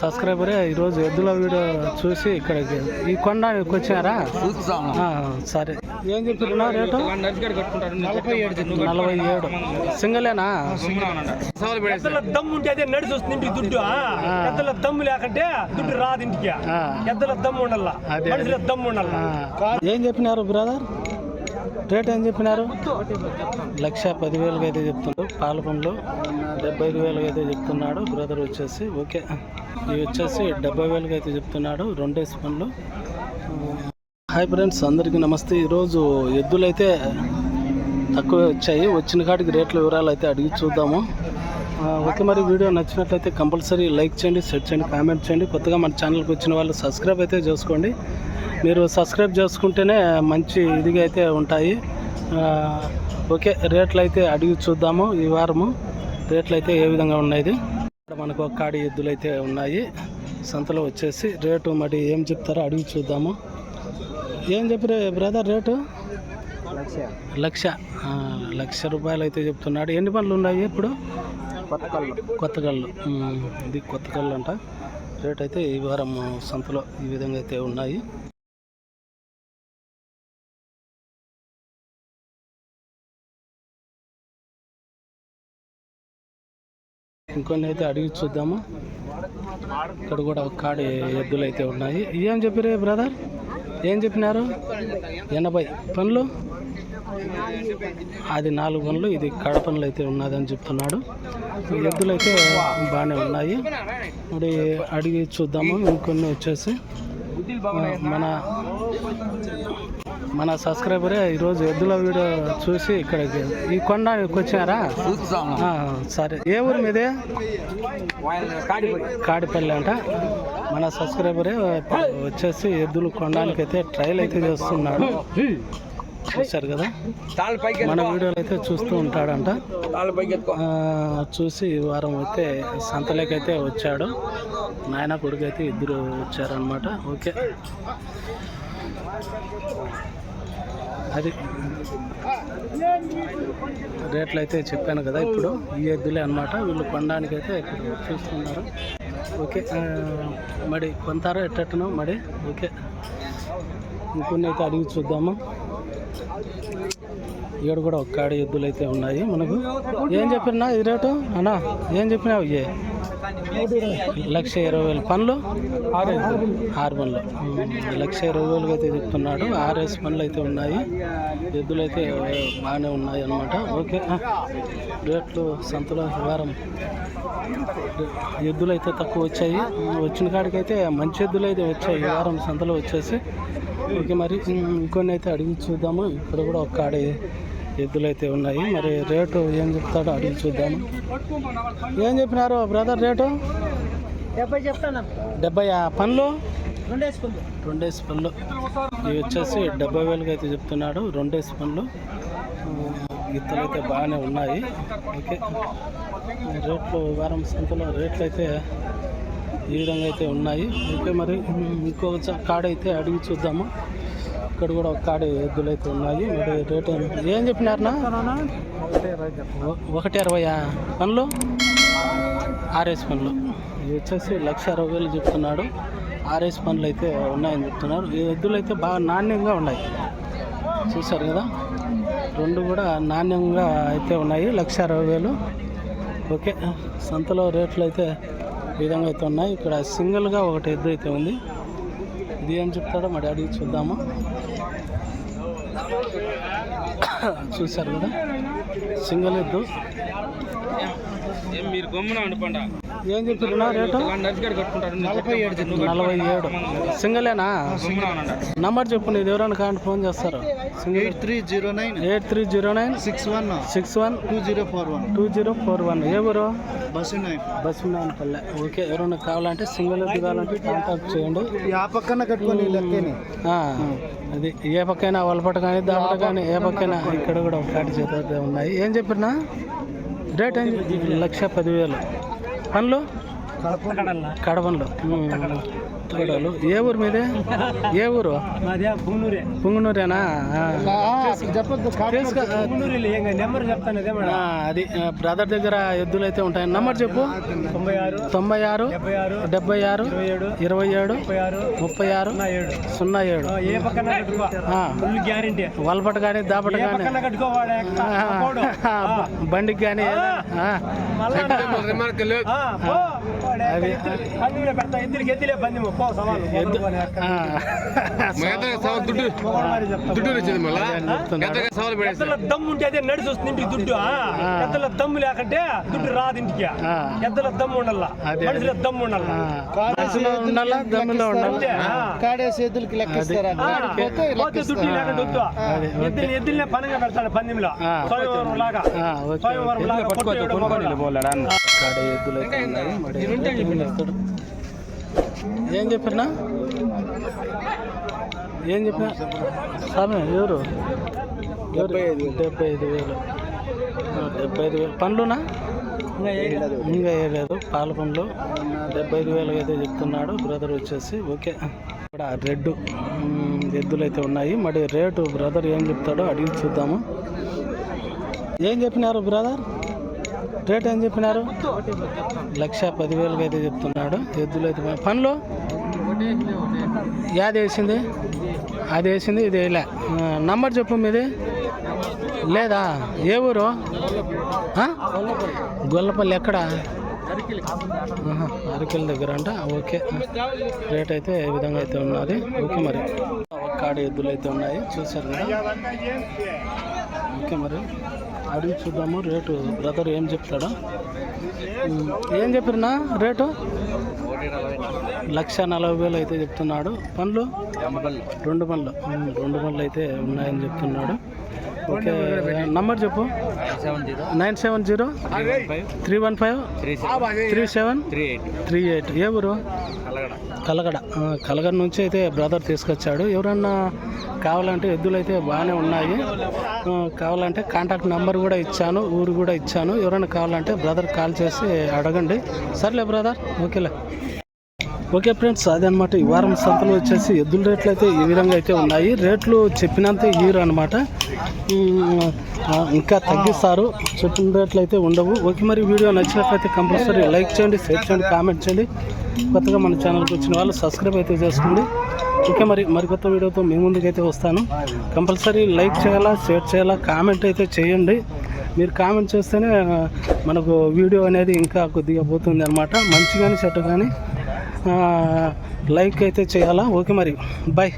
సబ్స్క్రైబరే ఈరోజు ఎద్దుల వీడియో చూసి ఇక్కడికి ఈ కొండానికి వచ్చినారా? సరే. ఏం చెప్తున్నా రేటు? నలభై ఏడు. సింగలేనా? దమ్ము ఉంటే నడిచి వస్తుంది ఇంటికి దుడ్డు. ఎద్దల దమ్ము లేకంటే దుడ్డు రాదు ఇంటికి. ఎద్దల దమ్ము ఉండాల. మనుషుల దమ్ము ఉండాల. ఏం చెప్పినారు బ్రదర్ రేట్ ఏం చెప్పినారు? లక్ష పదివేలుగా అయితే చెప్తున్నాడు పాల పండ్లు డెబ్బై ఐదు వేలుగా అయితే చెప్తున్నాడు. బ్రదర్ వచ్చేసి ఓకే. ఇవి వచ్చేసి డెబ్బై వేలుగా అయితే చెప్తున్నాడు. రెండేసి పండ్లు హాయ్ ఫ్రెండ్స్ అందరికీ నమస్తే. ఈరోజు ఎద్దులైతే తక్కువ వచ్చాయి. వచ్చిన కాడికి రేట్ల వివరాలు అయితే అడిగి చూద్దాము. ఓకే మరి వీడియో నచ్చినట్లయితే కంపల్సరీ లైక్ చేయండి షేర్ చేయండి కామెంట్ చేయండి. కొత్తగా మన ఛానల్కి వచ్చిన వాళ్ళు సబ్స్క్రైబ్ అయితే చేసుకోండి. మీరు సబ్స్క్రైబ్ చేసుకుంటేనే మంచి ఇదిగా అయితే ఉంటాయి. ఓకే రేట్లు అయితే అడిగి చూద్దాము ఈ వారము. రేట్లు అయితే ఏ విధంగా ఉన్నాయి? మనకు ఒక కాడి ఎద్దులు అయితే ఉన్నాయి. సంతలో వచ్చేసి రేటు మరి ఏం చెప్తారో అడిగి చూద్దాము. ఏం చెప్పారు బ్రదర్ రేటు? లక్ష. లక్ష. రూపాయలు అయితే చెప్తున్నాడు. ఎన్ని పనులు ఉన్నాయి ఇప్పుడు? కొత్త కళ్ళు. ఇది కొత్తగళ్ళు అంట. రేట్ అయితే ఈ వారం సంతలో ఈ విధంగా అయితే ఉన్నాయి. ఇంకొన్ని అయితే అడిగి చూద్దాము? ఇక్కడ కూడా ఒక కాడి ఎద్దులు అయితే ఉన్నాయి. ఏం చెప్పారు బ్రదర్? ఏం చెప్పినారు? ఎనభై. పనులు? అది నాలుగు పనులు ఇది కడ అయితే ఉన్నదని చెప్తున్నాడు. ఎద్దులు అయితే బాగానే ఉన్నాయి. మరి అడిగి చూద్దాము ఇంకొన్ని వచ్చేసి మన మన సబ్స్క్రైబరే ఈరోజు ఎద్దుల వీడియో చూసి ఇక్కడికి ఈ కొండ వచ్చారా? సరే. ఏ ఊరు మీదే? కాడిపల్లి అంట. మన సబ్స్క్రైబరే వచ్చేసి ఎద్దులు కొనడానికి అయితే ట్రయల్ అయితే చేస్తున్నాడు. చూశారు కదా? మన వీడియోలు అయితే చూస్తూ ఉంటాడంట. చూసి వారం అయితే సంతలోకైతే వచ్చాడు. నాయన కొడుకు అయితే ఇద్దరు వచ్చారనమాట ఓకే. అది రేట్లు అయితే చెప్పాను కదా ఇప్పుడు. ఈ ఎద్దులే అనమాట వీళ్ళు కొనడానికి అయితే ఇప్పుడు చూస్తున్నారు. ఓకే మరి కొంటారో ఎట్టను మరి ఓకే. ఇంకొన్ని అయితే అడిగి చూద్దాము. ఇక్కడ కూడా ఒక కాడి ఎద్దులు అయితే ఉన్నాయి మనకు. ఏం చెప్పినా ఈ రేటు? అన్నా ఏం చెప్పినావు? ఇయ్యే లక్ష ఇరవై వేలు పనులు? ఆరు పనులు. లక్ష ఇరవై వేలుగా అయితే చెప్తున్నాడు. ఆర్ఎస్ పనులు అయితే ఉన్నాయి. ఎద్దులు అయితే బాగానే ఉన్నాయి అన్నమాట. ఓకే. రేట్లు సంతలో వారం ఎద్దులు అయితే తక్కువ వచ్చాయి. వచ్చిన కాడికైతే మంచి ఎద్దులు అయితే వచ్చాయి. ఈ వారం సంతలో వచ్చేసి. ఓకే మరి ఇంకొన్ని అయితే అడిగి చూద్దాము. ఇక్కడ కూడా ఒక కాడి ఎద్దులు అయితే ఉన్నాయి. మరి రేటు ఏం చెప్తాడో అడిగి చూద్దాము. ఏం చెప్పినారు బ్రదర్ రేటు? డెబ్బై చెప్తాను. డెబ్బై ఆ పనులు? రెండేసి పనులు. ఇవి వచ్చేసి డెబ్బై వేలుగా అయితే చెప్తున్నాడు. రెండేసి పనులు. గిత్తలు అయితే బాగానే ఉన్నాయి. ఓకే. రేట్లు వారం సంతలో రేట్లు అయితే ఈ విధంగా అయితే ఉన్నాయి. ఓకే మరి ఇంకొక కాడ అయితే అడిగి చూద్దాము? ఇక్కడ కూడా ఒక కాడ ఎద్దులు అయితే ఉన్నాయి. మరి రేట్ ఏం- చెప్పినారనా ఒకటి అరవయా పనులు? ఆర్ఎస్ పనులు. ఇది వచ్చేసి లక్ష అరవై వేలు చెప్తున్నాడు. ఆర్ఎస్ పనులు అయితే ఉన్నాయని చెప్తున్నారు. ఈ ఎద్దులు అయితే బాగా నాణ్యంగా ఉన్నాయి. చూశారు కదా? రెండు కూడా నాణ్యంగా అయితే ఉన్నాయి. లక్ష అరవై వేలు. ఓకే. సంతలో రేట్లు అయితే విధంగా అయితే ఉన్నాయి. ఇక్కడ సింగిల్గా ఒకటి ఎద్దు అయితే ఉంది. ఇది ఏం చెప్తాడో మరి అడిగి చూద్దాము? చూశారు కదా? సింగిల్ ఎద్దు. మీరు గమ్మున అనుకోండి ఏం చెప్తున్నా రేటు? నలభై ఏడు సింగిలేనా? నంబర్ చెప్పు నీది ఎవరైనా కాంటి ఫోన్ చేస్తారు? Single. Eight three zero nine. Eight three zero nine. Six one. Six one. Two zero four one. Two zero four one. ఏ ఊరు? బస్సు బస్సునాయనపల్లె. ఓకే. ఎవరైనా కావాలంటే సింగిల్ కావాలంటే కాంటాక్ట్ చేయండి. ఆ పక్కన కట్టుకొని లెక్కని. ఆ, అది ఏ పక్కైనా వలపట కానీ దాపట కానీ ఏ పక్కైనా ఇక్కడ కూడా ఒక కాటి చేత ఉన్నాయి. ఏం చెప్పినా? రేట్ లక్ష పదివేలు. పనులు కొత్తగూడలు ఏ ఊరు మీదే? ఏ ఊరు? పుంగనూరేనా? అదే ఆ, మేడం. అది బ్రదర్ దగ్గర ఎద్దులు అయితే ఉంటాయి. నంబర్ చెప్పు. తొంభై ఆరు తొంభై ఆరు డెబ్బై ఆరు డెబ్బై ఆరు ఇరవై ఏడు ఇరవై ఏడు ముప్పై ఆరు ముప్పై ఆరు సున్నా ఏడు. వలపట కానీ దాపట కానీ బండికి కానీ దమ్ము ఉంటే అదే నడిచి వస్తుంది ఇంటికి దుడ్డు? ఎద్దుల దమ్ము లేకుంటే దుడ్డు రాదు ఇంటికి. ఎద్దుల దమ్ము ఉండాల. మనుషుల దమ్ము ఉండాల. దమ్ములో ఉండాలా. కాడేసి ఎద్దులకి లెక్కిస్తారా దుడ్డు లేకుండా వద్దు. ఎద్దులు ఎద్దులనే పనంగా పెడతాడు పందెంలో. స్వయంవరం లాగా స్వయంవరం లాగా. కాడ ఎద్దులు ఏం చెప్పినా? ఏం చెప్పినా? స్వామి ఎవరు? ఎవరు? డెబ్బై ఐదు వేలు. డెబ్బై ఐదు వేలు. పండ్లునా? ఇంకా వేయలేదు పాల పండ్లు. డెబ్బై ఐదు వేలు అయితే చెప్తున్నాడు. బ్రదర్ వచ్చేసి ఓకే. ఇక్కడ రెడ్ ఎద్దులు అయితే ఉన్నాయి. మరి రేటు బ్రదర్ ఏం చెప్తాడో అడిగి చూద్దాము. ఏం చెప్పినారు బ్రదర్? రేట్ ఏం చెప్పినారు? లక్ష పదివేలకి అయితే చెప్తున్నాడు. ఎద్దులు అయితే పనులు? యాది వేసింది? అది వేసింది ఇది వేయలే. నంబర్ చెప్పు మీది. లేదా? ఏ ఊరు? గొల్లపల్లి ఎక్కడ? అరకెల్ దగ్గర అంట. ఓకే. రేట్ అయితే ఏ విధంగా అయితే ఉన్నది. ఓకే మరి. ఒక్కాడ ఎద్దులు అయితే ఉన్నాయి. చూసారు కదా? ఓకే మరి. అడిగి చూద్దాము. రేటు బ్రదర్ ఏం చెప్తాడో? ఏం చెప్పినా రేటు? లక్ష నలభై వేలు అయితే చెప్తున్నాడు. పండ్లు? రెండు పండ్లు. రెండు పండ్లు అయితే ఉన్నాయని చెప్తున్నాడు. ఓకే. నంబర్ చెప్పు. Nine seven zero. Three one five. Three seven. Three eight. ఏ ఊరు? కలగడ. కలగడ. నుంచి అయితే బ్రదర్ తీసుకొచ్చాడు. ఎవరన్నా కావాలంటే ఎద్దులు అయితే బాగానే ఉన్నాయి. కావాలంటే కాంటాక్ట్ నెంబర్ కూడా ఇచ్చాను ఊరు కూడా ఇచ్చాను. ఎవరైనా కావాలంటే బ్రదర్ కాల్ చేసి అడగండి. సర్లే బ్రదర్. ఓకేలే. ఓకే ఫ్రెండ్స్ అదనమాట ఈ వారం సంతలో వచ్చేసి ఎద్దుల రేట్లు అయితే ఈ విధంగా అయితే ఉన్నాయి. రేట్లు చెప్పినంత ఇయర్ అనమాట ఇంకా తగ్గిస్తారు. చెప్పిన రేట్లు అయితే ఉండవు. ఓకే మరి వీడియో నచ్చినట్లయితే కంపల్సరీ లైక్ చేయండి షేర్ చేయండి కామెంట్ చేయండి. కొత్తగా మన ఛానల్కి వచ్చిన వాళ్ళు సబ్స్క్రైబ్ అయితే చేసుకోండి. ఓకే మరి మరికొత్త వీడియోతో మీ ముందుకైతే వస్తాను. కంపల్సరీ లైక్ చేయాలా షేర్ చేయాలా కామెంట్ అయితే చేయండి. మీరు కామెంట్ చేస్తేనే మనకు వీడియో అనేది ఇంకా కొద్దిగా పోతుంది అనమాట మంచి కానీ చెట్టు కానీ లైక్ అయితే చేయాలా? ఓకే మరి. బాయ్